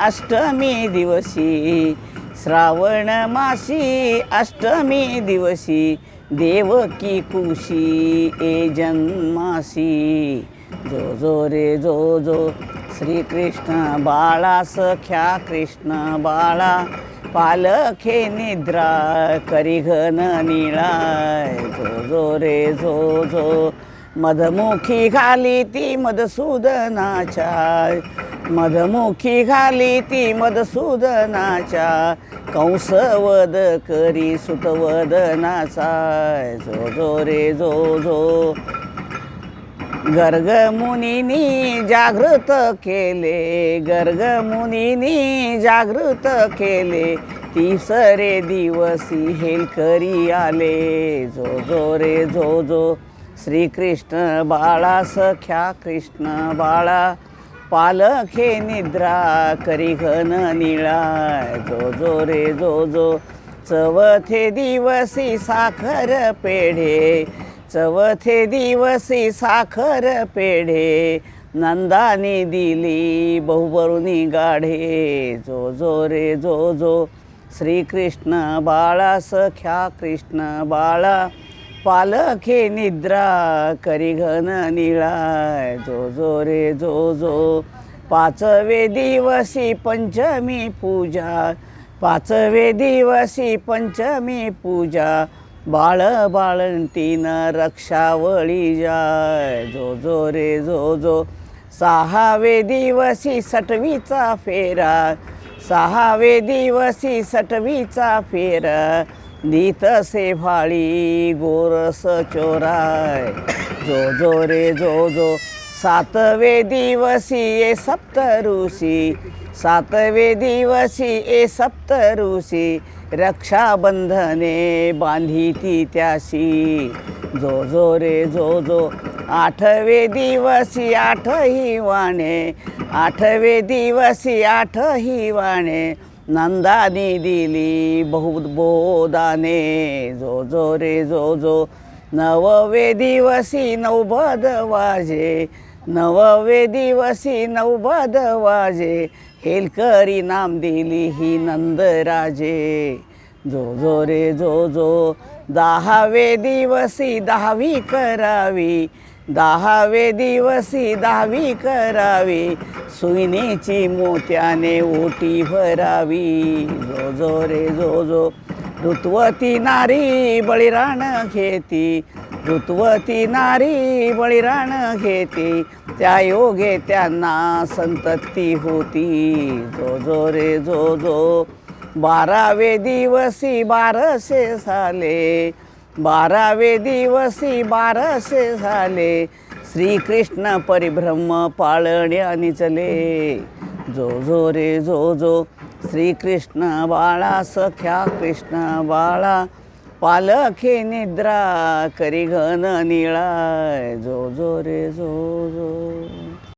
अष्टमी दिवशी श्रावण मासी अष्टमी दिवशी देवकी कुशी ए जन्मासी. जो जो रे जो जो श्रीकृष्ण बाळा सख्या कृष्ण बाळा पालखे निद्रा करी घन निळाय. जो जो रे जो जो मधमुखी घाली ती मधुसूदनाच्या. मधमुखी घाली ती मधुसूदनाच्या कंसवद करी सुतवदनाचा. जो जो रे जो जो. गर्ग जागृत केले गर्गमुनीनी जागृत केले. तिसरे दिवसी हेलकरी आले. जो जो रे जो जो. श्रीकृष्ण बाळा सख्या कृष्ण बाळा. पालखे निद्रा करी घन निळा जो जो रे जो जो चवथे दिवसी साखर पेढे. चवथे दिवसी साखर पेढे. नंदाने दिली बहुबरुनी गाढे. जो जो रे जो जो श्रीकृष्ण बाळा सख्या कृष्ण बाळा. पालखे निद्रा करी घन निळा जो जो रे जो जो. पाचवे दिवसी पंचमी पूजा. पाचवे दिवसी पंचमी पूजा. बाळ बाळंतीन रक्षावळी जाय. जो जो रे जो जो. सहावे दिवसी सटवीचा फेरा. सहावे दिवसी सटवीचा फेरा. नीतसे भाळी गोरस चोराय. जो जो रे जो जो. सातवे दिवसी ए सप्तऋषी. सातवे दिवसी ए सप्तऋषी. रक्षाबंधने बांधिती त्याशी. जो जो रे जो जो. आठवे दिवसी आठही वाणे. आठवे दिवसी आठही वाणे. नंदानी दिली बहुबोधाने जो जो रे जो जो नववे दिवसी नवबद वाजे. नववे दिवसी नवबद वाजे. हेलकरी नाम दिली ही नंदराजे जो जो रे जो जो दहावे दिवसी दहावी करावी. दहावे दिवसी दहावी करावी. सुईनेची मोत्याने ओटी भरावी. जो जो रे जो जो. ऋतवती नारी बळीराण घेती. ऋतवती नारी बळीराण घेती. त्या योगे त्यांना संतती होती. जो जो रे जो जो. बारावे दिवसी बारसे झाले. बारावे दिवसी बारसे झाले. श्रीकृष्ण परिभ्रम पाळण्याने चले जो जो रे जो जो. श्रीकृष्ण बाळा सख्या कृष्ण बाळा. पालखे निद्रा करी घन निळा. जो जो रे जो जो.